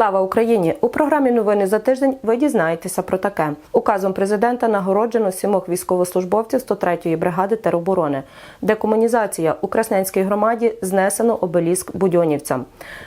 Слава Україні! У програмі Новини за тиждень ви дізнаєтеся про таке. Указом президента нагороджено сімох військовослужбовців 103-ї бригади тероборони. Декомунізація у Красненській громаді знесено обеліск будьонівцям.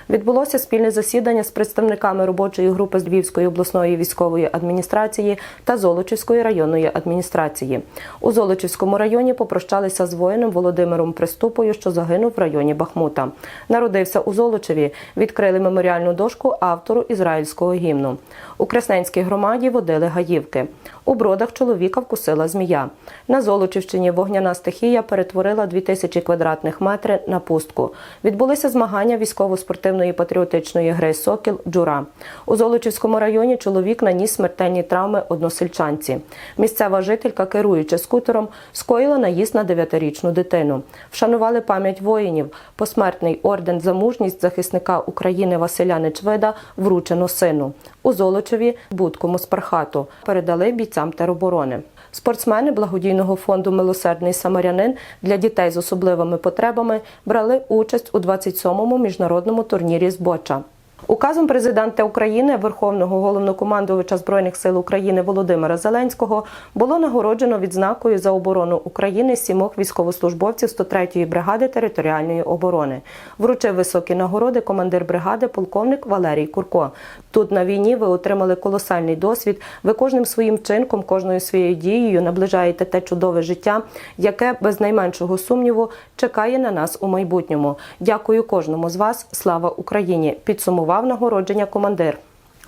Відбулося спільне засідання з представниками робочої групи з Львівської обласної військової адміністрації та Золочівської районної адміністрації. У Золочівському районі попрощалися з воїном Володимиром Приступою, що загинув в районі Бахмута. Народився у Золочеві. Відкрили меморіальну дошку автору ізраїльського гімну. У Красненській громаді водили гаївки. У бродах чоловіка вкусила змія. На Золочівщині вогняна стихія перетворила 2000 квадратних метрів на пустку. Відбулися змагання військово-спортивної патріотичної гри Сокіл Джура. У Золочівському районі чоловік наніс смертельні травми односельчанці. Місцева жителька, керуючи скутером, скоїла наїзд на 9-річну дитину. Вшанували пам'ять воїнів. Посмертний орден за мужність захисника України Василя Нечвида вручено сину. У Золочеві Будкому Спархату передали бійцям тероборони. Спортсмени благодійного фонду Милосердний Самарянин для дітей з особливими потребами брали участь у 27-му міжнародному турнірі з боча. Указом президента України, Верховного головнокомандувача Збройних сил України Володимира Зеленського було нагороджено відзнакою за оборону України сімох військовослужбовців 103-ї бригади територіальної оборони. Вручив високі нагороди командир бригади полковник Валерій Курко. Тут на війні ви отримали колосальний досвід. Ви кожним своїм вчинком, кожною своєю дією наближаєте те чудове життя, яке без найменшого сумніву чекає на нас у майбутньому. Дякую кожному з вас. Слава Україні! Підсумував нагородження командир.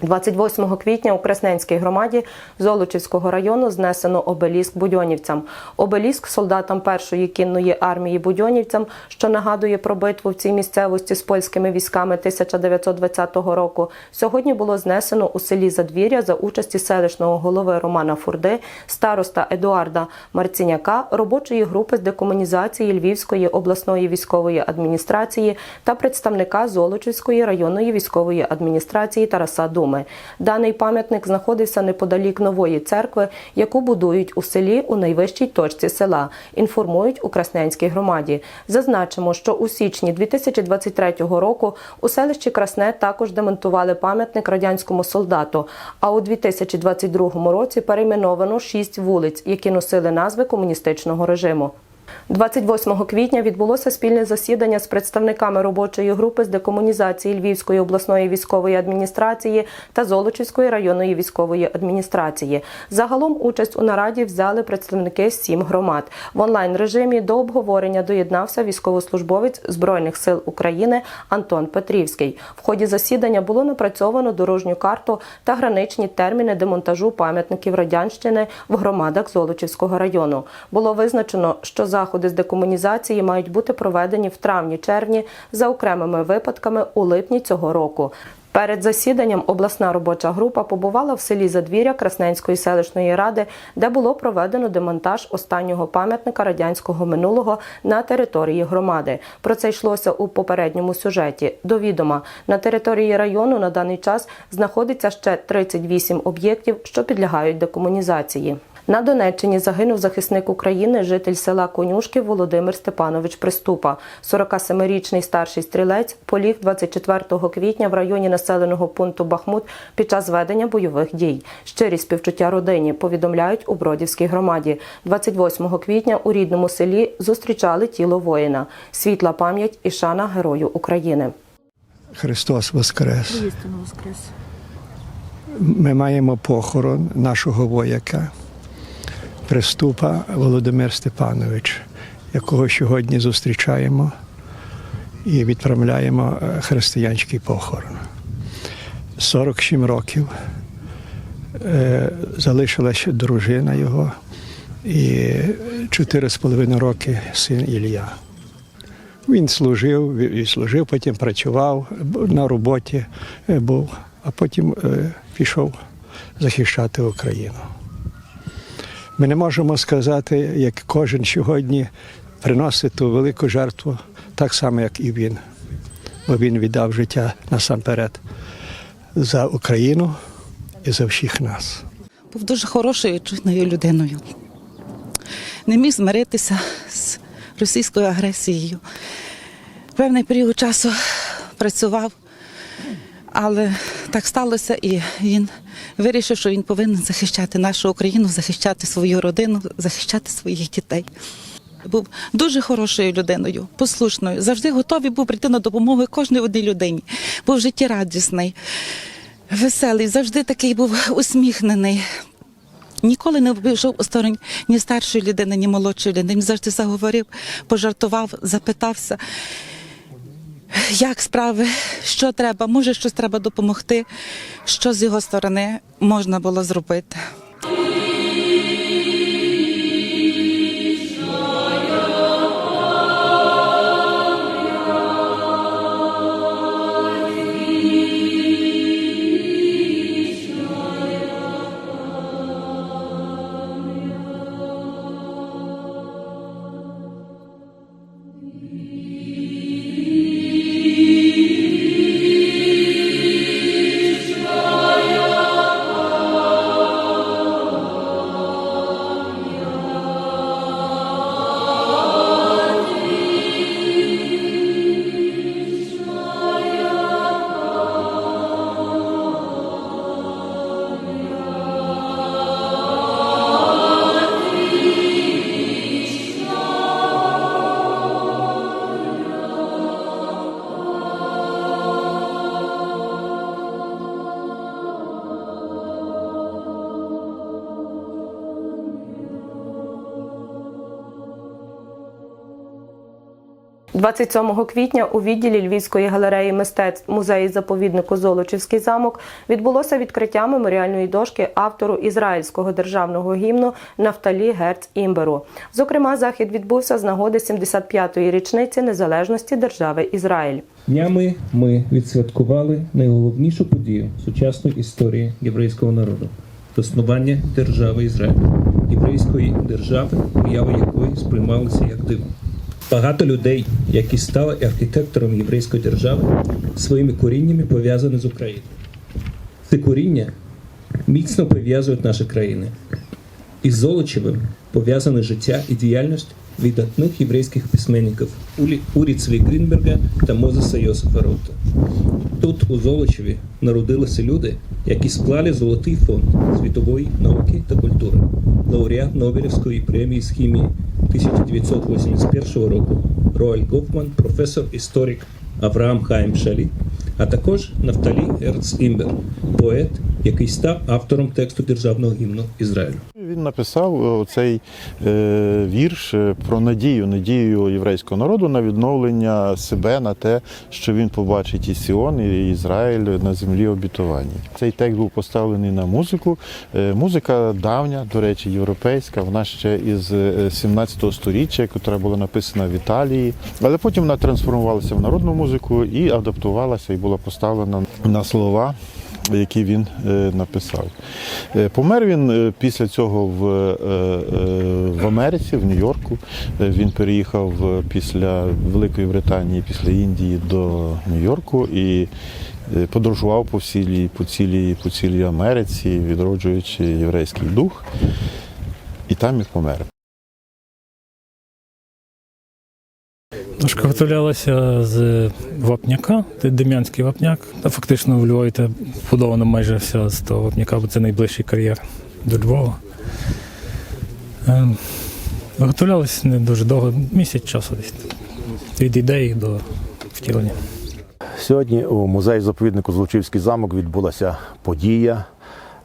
28 квітня у Красненській громаді Золочівського району знесено обеліск будьонівцям. Обеліск солдатам першої кінної армії будьонівцям, що нагадує про битву в цій місцевості з польськими військами 1920 року. Сьогодні було знесено у селі Задвір'я за участі селищного голови Романа Фурди, староста Едуарда Марціняка, робочої групи з декомунізації Львівської обласної військової адміністрації та представника Золочівської районної військової адміністрації Тараса Думи. Даний пам'ятник знаходився неподалік нової церкви, яку будують у селі у найвищій точці села. Інформують у Красненській громаді. Зазначимо, що у січні 2023 року у селищі Красне також демонтували пам'ятник радянському солдату. А у 2022 році перейменовано шість вулиць, які носили назви комуністичного режиму. 28 квітня відбулося спільне засідання з представниками робочої групи з декомунізації Львівської обласної військової адміністрації та Золочівської районної військової адміністрації. Загалом участь у нараді взяли представники сім громад. В онлайн режимі до обговорення доєднався військовослужбовець Збройних сил України Антон Петрівський. В ході засідання було напрацьовано дорожню карту та граничні терміни демонтажу пам'ятників радянщини в громадах Золочівського району. Було визначено, що заходи з декомунізації мають бути проведені в травні-червні за окремими випадками у липні цього року. Перед засіданням обласна робоча група побувала в селі Задвір'я Красненської селищної ради, де було проведено демонтаж останнього пам'ятника радянського минулого на території громади. Про це йшлося у попередньому сюжеті. До відома на території району на даний час знаходиться ще 38 об'єктів, що підлягають декомунізації. На Донеччині загинув захисник України, житель села Конюшки Володимир Степанович Приступа. 47-річний старший стрілець поліг 24 квітня в районі населеного пункту Бахмут під час ведення бойових дій. Щирі співчуття родині повідомляють у Бродівській громаді. 28 квітня у рідному селі зустрічали тіло воїна. Світла пам'ять і шана герою України. Христос Воскрес. Воскрес. Ми маємо похорон нашого вояка, приступа Володимир Степанович, якого сьогодні зустрічаємо і відправляємо е, християнський похорон. 47 років е, залишилася дружина його і 4,5 роки син Ілля. Він служив, і служив, потім працював на роботі е, був, а потім пішов захищати Україну. Ми не можемо сказати, як кожен сьогодні приносить ту велику жертву, так само, як і він. Бо він віддав життя насамперед за Україну і за всіх нас. Був дуже хорошою і чуйною людиною. Не міг змиритися з російською агресією. Певний період часу працював, Але так сталося, і він вирішив, що він повинен захищати нашу Україну, захищати свою родину, захищати своїх дітей. Був дуже хорошою людиною, послушною, завжди готовий був прийти на допомогу кожній одній людині. Був життєрадісний, веселий, завжди такий був усміхнений. Ніколи не обійшов осторонь ні старшої людини, ні молодшої людини. Він завжди заговорив, пожартував, запитався, як справи, що треба, може щось треба допомогти, що з його сторони можна було зробити. – 27 квітня у відділі Львівської галереї мистецтв музеї заповіднику Золочівський замок відбулося відкриття меморіальної дошки автору ізраїльського державного гімну Нафталі Герц Імберу. Зокрема, захід відбувся з нагоди 75-ї річниці незалежності держави Ізраїль. Днями ми відсвяткували найголовнішу подію сучасної історії єврейського народу заснування держави Ізраїль, єврейської держави, уява якої сприймалася як диво. Багато людей, які стали архітектором єврейської держави, своїми коріннями пов'язані з Україною. Це коріння міцно пов'язують наші країни. Із Золочевим пов'язане життя і діяльність видатних єврейських письменників Улі- Урі Цві Грінберга та Мозеса Йосифа Роута. Тут, у Золочеві, народилися люди, які склали золотий фонд світової науки та культури, лауреат Нобелівської премії з хімії 1981 року, Роаль Гофман, професор історик Авраам Хайм Шалі, а також Нафталі Ерц Імбер, поет, який став автором тексту державного гімну Ізраїлю. Він написав е, цей е, вірш е, про надію, надію єврейського народу на відновлення себе, на те, що він побачить і Сіон, і Ізраїль на землі обітованій. Цей текст був поставлений на музику. Музика давня, до речі, європейська. Вона ще із е, 17 століття, яка була написана в Італії. Але потім вона трансформувалася в народну музику і адаптувалася, і була поставлена на слова які він е, написав. Е, Помер він е, після цього в, в Америці, в Нью-Йорку. Він переїхав після Великої Британії, після Індії до Нью-Йорку і подорожував по цілій, по цілій, по цілій Америці, відроджуючи єврейський дух. І там і помер. Дошка з вапняка, це дем'янський вапняк. Фактично в Львові та побудована майже вся з того вапняка, бо це найближчий кар'єр до Львова. Ем, Виготовлялася не дуже довго, місяць часу десь. Від ідеї до втілення. Сьогодні у музеї заповіднику Злочівський замок відбулася подія,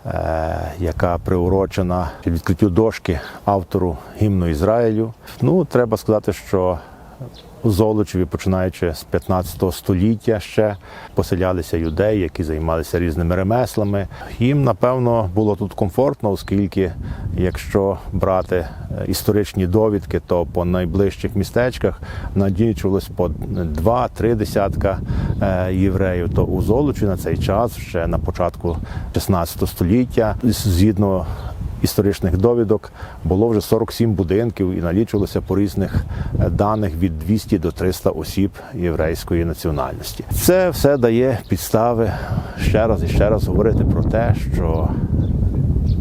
е, яка приурочена відкриттю дошки автору гімну Ізраїлю. Ну, треба сказати, що у Золочеві, починаючи з 15 століття, ще поселялися юдеї, які займалися різними ремеслами. Їм, напевно, було тут комфортно, оскільки, якщо брати е, історичні довідки, то по найближчих містечках надіючилось по два-три десятка е, євреїв. То у Золочі на цей час, ще на початку 16 століття, згідно історичних довідок було вже 47 будинків і налічувалося по різних е, даних від 200 до 300 осіб єврейської національності. Це все дає підстави ще раз і ще раз говорити про те, що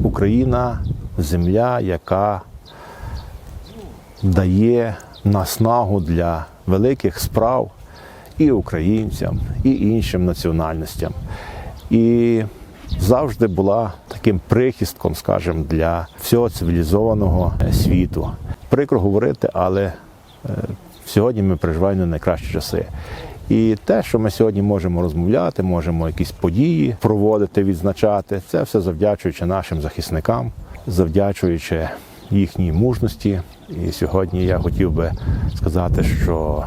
Україна земля, яка дає наснагу для великих справ і українцям, і іншим національностям. І завжди була таким прихистком, скажімо, для всього цивілізованого світу. Прикро говорити, але е, сьогодні ми переживаємо найкращі часи. І те, що ми сьогодні можемо розмовляти, можемо якісь події проводити, відзначати, це все завдячуючи нашим захисникам, завдячуючи їхній мужності. І сьогодні я хотів би сказати, що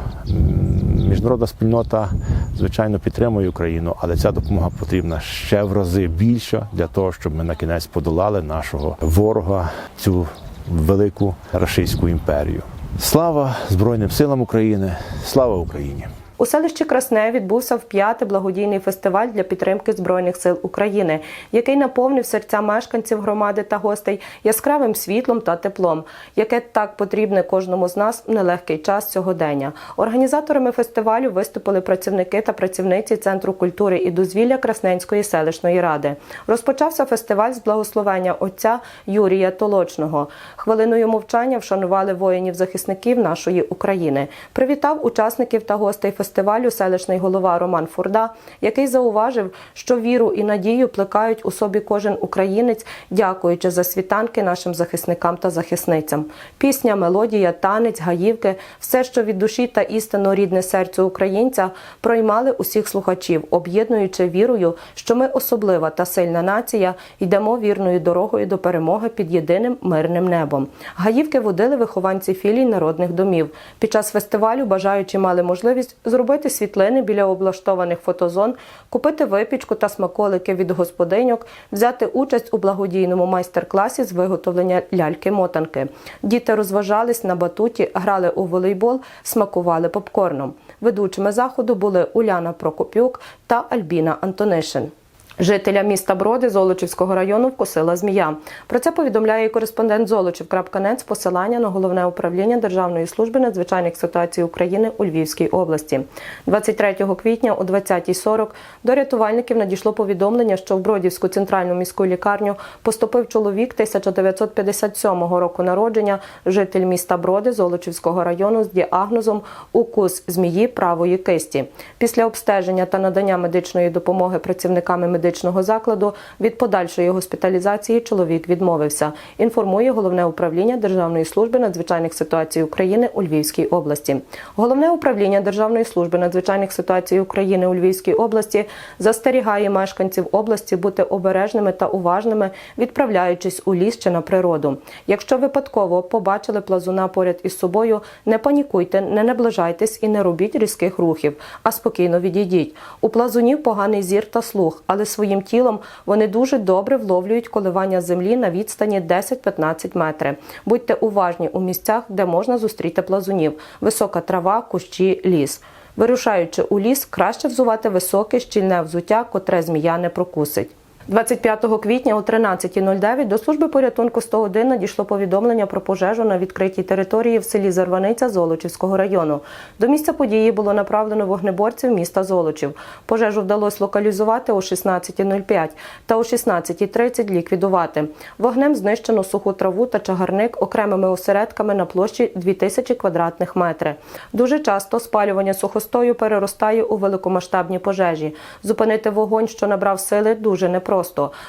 міжнародна спільнота звичайно підтримує Україну, але ця допомога потрібна ще в рази більше для того, щоб ми на кінець подолали нашого ворога, цю велику рашистську імперію. Слава Збройним силам України! Слава Україні! У селищі Красне відбувся вп'ятий благодійний фестиваль для підтримки Збройних сил України, який наповнив серця мешканців громади та гостей яскравим світлом та теплом, яке так потрібне кожному з нас в нелегкий час сьогодення. Організаторами фестивалю виступили працівники та працівниці Центру культури і дозвілля Красненської селищної ради. Розпочався фестиваль з благословення отця Юрія Толочного. Хвилиною мовчання вшанували воїнів-захисників нашої України. Привітав учасників та гостей фестивалю селищний голова Роман Фурда, який зауважив, що віру і надію плекають у собі кожен українець, дякуючи за світанки нашим захисникам та захисницям. Пісня, мелодія, танець, гаївки все, що від душі та істинно рідне серцю українця, проймали усіх слухачів, об'єднуючи вірою, що ми особлива та сильна нація, йдемо вірною дорогою до перемоги під єдиним мирним небом. Гаївки водили вихованці філій народних домів. Під час фестивалю бажаючі мали можливість зробити світлини біля облаштованих фотозон, купити випічку та смаколики від господиньок, взяти участь у благодійному майстер-класі з виготовлення ляльки-мотанки. Діти розважались на батуті, грали у волейбол, смакували попкорном. Ведучими заходу були Уляна Прокопюк та Альбіна Антонишин. Жителя міста Броди Золочівського району вкусила змія. Про це повідомляє кореспондент Золочів.нет з посилання на головне управління Державної служби надзвичайних ситуацій України у Львівській області. 23 квітня о 20.40 до рятувальників надійшло повідомлення, що в Бродівську центральну міську лікарню поступив чоловік 1957 року народження, житель міста Броди Золочівського району з діагнозом укус змії правої кисті. Після обстеження та надання медичної допомоги працівниками медичного закладу від подальшої госпіталізації чоловік відмовився. Інформує головне управління Державної служби надзвичайних ситуацій України у Львівській області. Головне управління Державної служби надзвичайних ситуацій України у Львівській області застерігає мешканців області бути обережними та уважними, відправляючись у ліс чи на природу. Якщо випадково побачили плазуна поряд із собою, не панікуйте, не наближайтесь і не робіть різких рухів, а спокійно відійдіть. У плазунів поганий зір та слух, але своїм тілом вони дуже добре вловлюють коливання землі на відстані 10-15 метрів. Будьте уважні у місцях, де можна зустріти плазунів: висока трава, кущі, ліс. Вирушаючи у ліс, краще взувати високе щільне взуття, котре змія не прокусить. 25 квітня о 13.09 до служби порятунку 101 надійшло повідомлення про пожежу на відкритій території в селі Зарваниця Золочівського району. До місця події було направлено вогнеборців міста Золочів. Пожежу вдалося локалізувати о 16.05 та о 16.30 ліквідувати. Вогнем знищено суху траву та чагарник окремими осередками на площі 2000 квадратних метрів. Дуже часто спалювання сухостою переростає у великомасштабні пожежі. Зупинити вогонь, що набрав сили, дуже непросто.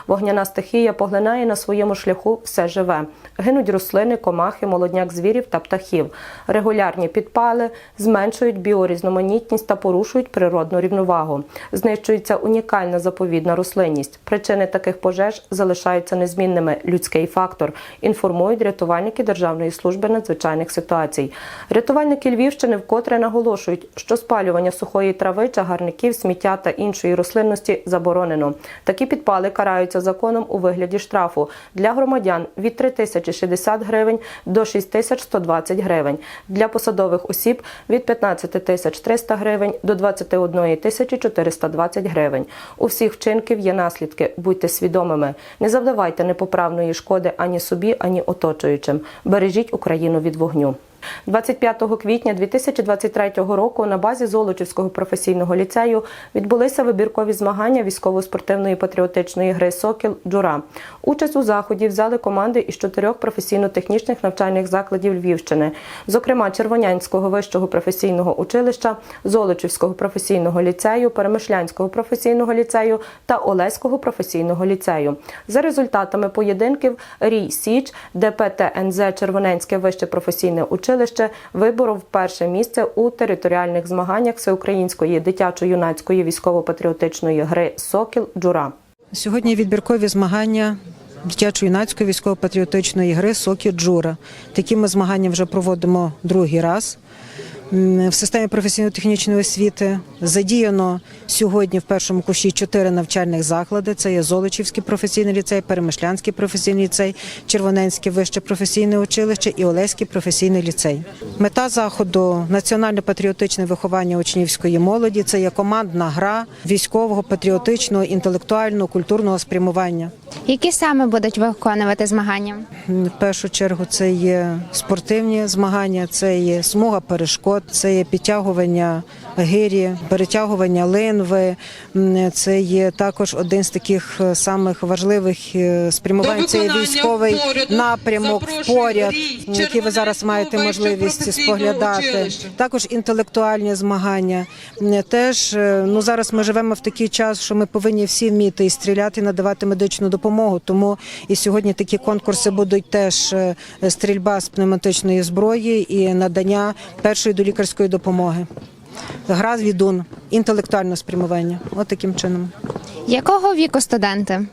Вогняна стихія поглинає на своєму шляху все живе. Гинуть рослини, комахи, молодняк звірів та птахів. Регулярні підпали зменшують біорізноманітність та порушують природну рівновагу. Знищується унікальна заповідна рослинність. Причини таких пожеж залишаються незмінними. Людський фактор інформують рятувальники Державної служби надзвичайних ситуацій. Рятувальники Львівщини вкотре наголошують, що спалювання сухої трави, чагарників, сміття та іншої рослинності заборонено. Такі підпали караються законом у вигляді штрафу для громадян від 3060 гривень до 6120 гривень, для посадових осіб від 15 тисяч 300 гривень до 21 тисячі 420 гривень. У всіх вчинків є наслідки. Будьте свідомими. Не завдавайте непоправної шкоди ані собі, ані оточуючим. Бережіть Україну від вогню. 25 квітня 2023 року на базі Золочівського професійного ліцею відбулися вибіркові змагання військово-спортивної патріотичної гри Сокіл Джура. Участь у заході взяли команди із чотирьох професійно-технічних навчальних закладів Львівщини, зокрема Червонянського вищого професійного училища, Золочівського професійного ліцею, Перемишлянського професійного ліцею та Олеського професійного ліцею. За результатами поєдинків Рій Січ, ДПТНЗ Червоненське вище професійне училище виборов перше місце у територіальних змаганнях всеукраїнської дитячо-юнацької військово-патріотичної гри Сокіл Джура. Сьогодні відбіркові змагання дитячо-юнацької військово-патріотичної гри Сокіл Джура. Такі ми змагання вже проводимо другий раз. В системі професійно-технічної освіти задіяно сьогодні в першому курсі чотири навчальних заклади. Це є Золочівський професійний ліцей, Перемишлянський професійний ліцей, Червоненське вище професійне училище і Олеський професійний ліцей. Мета заходу національно-патріотичне виховання учнівської молоді. Це є командна гра військового, патріотичного, інтелектуального, культурного спрямування. Які саме будуть виконувати змагання? В першу чергу це є спортивні змагання, це є смуга перешкод, це є підтягування гирі, перетягування линви. Це є також один з таких е, самих важливих е, спрямувань. Це є військовий напрямок поряд, який ви зараз маєте можливість споглядати. Також інтелектуальні змагання. Теж е, ну зараз ми живемо в такий час, що ми повинні всі вміти і стріляти, і надавати медичну допомогу. Тому і сьогодні такі конкурси будуть теж стрільба з пневматичної зброї і надання першої долікарської допомоги. Гра з відун, інтелектуальне спрямування. От таким чином. Якого віку студенти?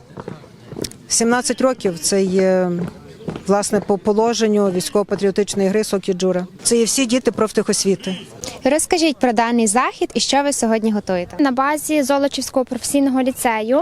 17 років це є власне по положенню військово-патріотичної гри Сокі Джура. Це є всі діти профтехосвіти. Розкажіть про даний захід і що ви сьогодні готуєте? На базі Золочівського професійного ліцею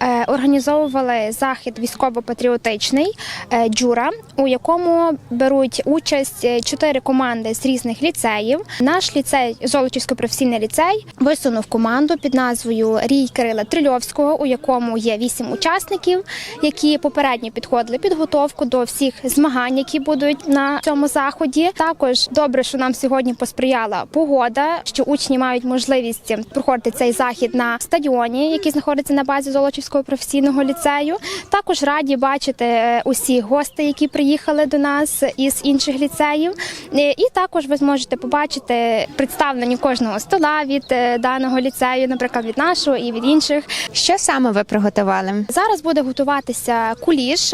е, організовували захід військово-патріотичний е, джура, у якому беруть участь е, чотири команди з різних ліцеїв. Наш ліцей, Золочівський професійний ліцей, висунув команду під назвою Рій Кирила Трильовського, у якому є вісім учасників, які попередньо підходили підготовку до всіх змагань, які будуть на цьому заході. Також добре, що нам сьогодні посприяла погода, що учні мають можливість проходити цей захід на стадіоні, який знаходиться на базі Золочівського професійного ліцею. Також раді бачити е, усіх гостей, які приїхали до нас із інших ліцеїв. Е, І також ви зможете побачити представлені кожного стола від е, даного ліцею, наприклад, від нашого і від інших. Що саме ви приготували? Зараз буде готуватися куліш.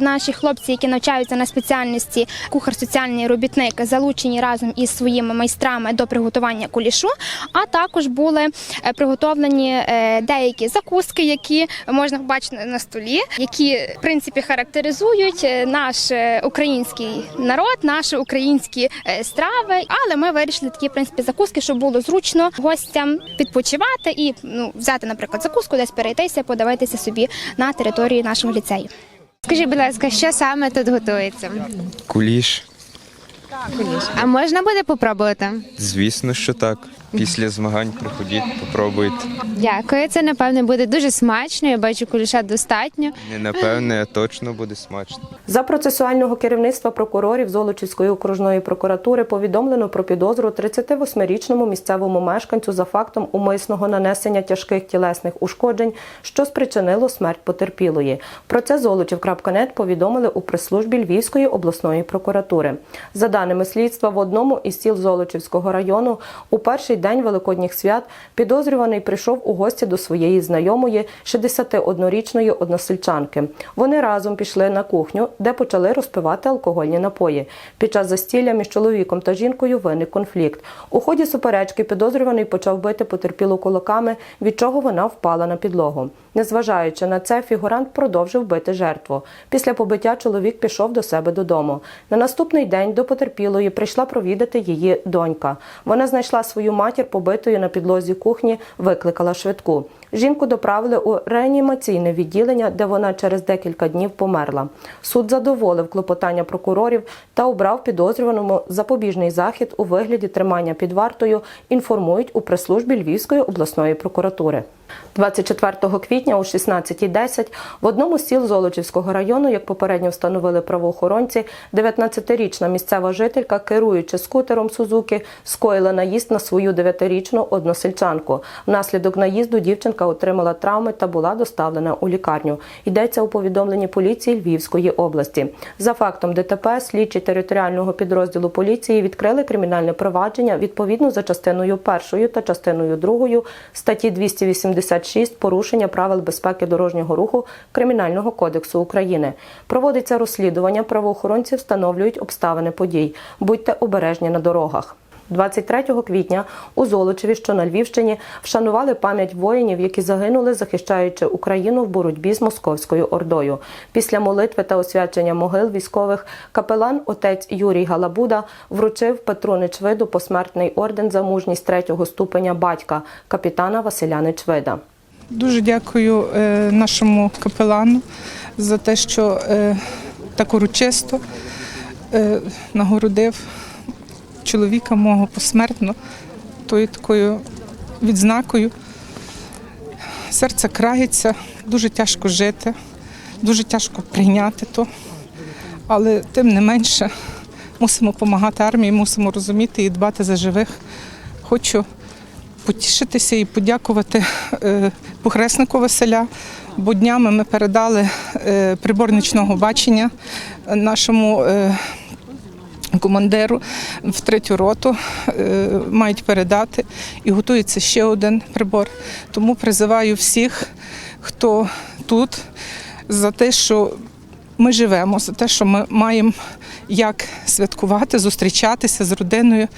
Наші хлопці, які навчаються на спеціальності кухар-соціальний робітник, залучені разом із своїми майстрами до приготування кулішу. А також були е, приготовлені е, деякі закуски, які можна побачити на столі, які в принципі характеризують е, наш український народ, наші українські страви. Але ми вирішили такі в принципі закуски, щоб було зручно гостям відпочивати і ну взяти, наприклад, закуску, десь перейтися, подивитися собі на території нашого ліцею. Скажіть, будь ласка, що саме тут готується? Куліш. А можна буде попробувати? Звісно, що так. Після змагань приходіть, попробуйте. Дякую. Це напевне буде дуже смачно. Я бачу куліша достатньо. Не напевне, а точно буде смачно. За процесуального керівництва прокурорів Золочівської окружної прокуратури повідомлено про підозру 38-річному місцевому мешканцю за фактом умисного нанесення тяжких тілесних ушкоджень, що спричинило смерть потерпілої. Про це Золочів.нет повідомили у прес-службі Львівської обласної прокуратури. За даними слідства, в одному із сіл Золочівського району у перший день великодніх свят підозрюваний прийшов у гості до своєї знайомої 61-річної односельчанки. Вони разом пішли на кухню, де почали розпивати алкогольні напої. Під час застілля між чоловіком та жінкою виник конфлікт. У ході суперечки підозрюваний почав бити потерпілу кулаками, від чого вона впала на підлогу. Незважаючи на це, фігурант продовжив бити жертву. Після побиття чоловік пішов до себе додому. На наступний день до потерпілої прийшла провідати її донька. Вона знайшла свою матір побитою на підлозі кухні, викликала швидку. Жінку доправили у реанімаційне відділення, де вона через декілька днів померла. Суд задоволив клопотання прокурорів та обрав підозрюваному запобіжний захід у вигляді тримання під вартою. Інформують у прес-службі Львівської обласної прокуратури. 24 квітня о 16.10 в одному з сіл Золочівського району, як попередньо встановили правоохоронці, 19-річна місцева жителька, керуючи скутером Сузуки, скоїла наїзд на свою 9-річну односельчанку. Внаслідок наїзду дівчинка отримала травми та була доставлена у лікарню. Йдеться у повідомленні поліції Львівської області. За фактом ДТП слідчі територіального підрозділу поліції відкрили кримінальне провадження відповідно за частиною першою та частиною другою статті 286 порушення правил безпеки дорожнього руху Кримінального кодексу України. Проводиться розслідування. Правоохоронці встановлюють обставини подій. Будьте обережні на дорогах. 23 квітня у Золочеві, що на Львівщині, вшанували пам'ять воїнів, які загинули, захищаючи Україну в боротьбі з московською ордою. Після молитви та освячення могил військових капелан отець Юрій Галабуда вручив Петру Нечвиду посмертний орден за мужність третього ступеня батька капітана Василя Нечвида. Дуже дякую е, нашому капелану за те, що е, так урочисто е, нагородив чоловіка мого посмертно тою такою відзнакою. Серце крається, дуже тяжко жити, дуже тяжко прийняти то. Але тим не менше мусимо допомагати армії, мусимо розуміти і дбати за живих. Хочу потішитися і подякувати е, похреснику Василя. Бо днями ми передали е, прибор нічного бачення нашому е, командиру в третю роту. е, Мають передати і готується ще один прибор. Тому призиваю всіх, хто тут, за те, що ми живемо, за те, що ми маємо як святкувати, зустрічатися з родиною,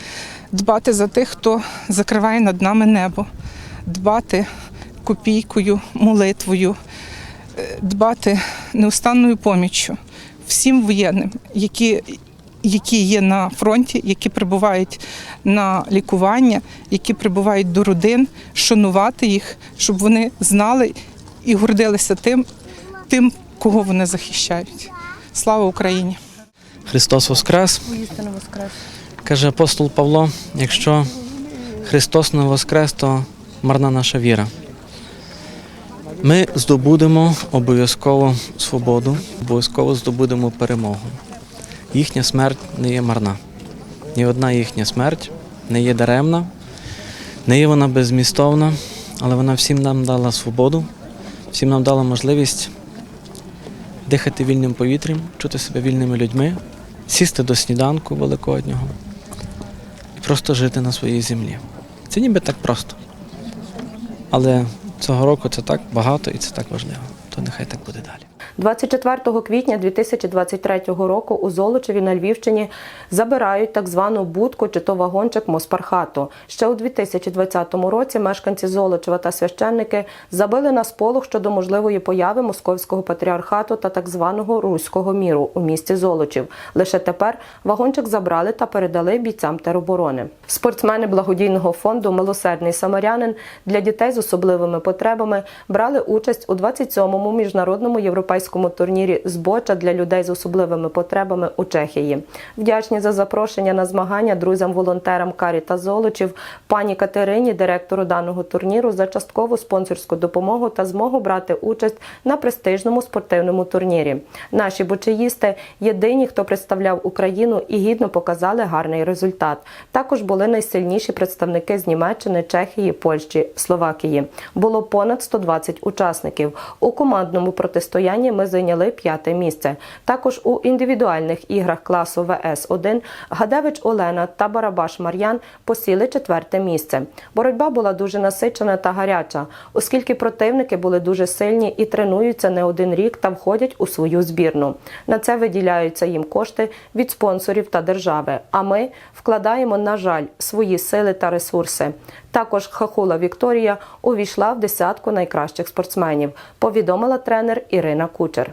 дбати за тих, хто закриває над нами небо, дбати копійкою, молитвою, е, дбати неустанною поміччю всім воєнним, які, які є на фронті, які прибувають на лікування, які прибувають до родин, шанувати їх, щоб вони знали і гордилися тим, тим, кого вони захищають. Слава Україні! Христос Воскрес. Каже апостол Павло, якщо Христос не воскрес, то марна наша віра. Ми здобудемо обов'язково свободу, обов'язково здобудемо перемогу. Їхня смерть не є марна. Ні одна їхня смерть не є даремна, не є вона безмістовна, але вона всім нам дала свободу, всім нам дала можливість дихати вільним повітрям, чути себе вільними людьми, сісти до сніданку великоднього і просто жити на своїй землі. Це ніби так просто. Але цього року це так багато і це так важливо. То нехай так буде далі. 24 квітня 2023 року у Золочеві на Львівщині забирають так звану будку чи то вагончик Моспархату. Ще у 2020 році мешканці Золочева та священники забили на сполох щодо можливої появи московського патріархату та так званого руського міру у місті Золочів. Лише тепер вагончик забрали та передали бійцям тероборони. Спортсмени благодійного фонду Милосердний самарянин для дітей з особливими потребами брали участь у 27-му міжнародному європейському турнірі збоча для людей з особливими потребами у Чехії. Вдячні за запрошення на змагання друзям-волонтерам Карі та Золочів, пані Катерині, директору даного турніру, за часткову спонсорську допомогу та змогу брати участь на престижному спортивному турнірі. Наші бочеїсти єдині, хто представляв Україну і гідно показали гарний результат. Також були найсильніші представники з Німеччини, Чехії, Польщі, Словакії. Було понад 120 учасників. У командному протистоянні ми зайняли п'яте місце. Також у індивідуальних іграх класу ВС-1 Гадевич Олена та Барабаш Мар'ян посіли четверте місце. Боротьба була дуже насичена та гаряча, оскільки противники були дуже сильні і тренуються не один рік та входять у свою збірну. На це виділяються їм кошти від спонсорів та держави. А ми вкладаємо, на жаль, свої сили та ресурси. Також Хахула Вікторія увійшла в десятку найкращих спортсменів, повідомила тренер Ірина Кучер.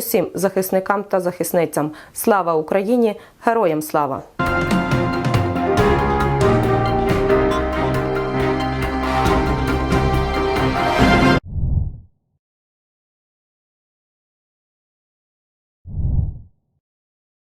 усім захисникам та захисницям. Слава Україні! Героям слава!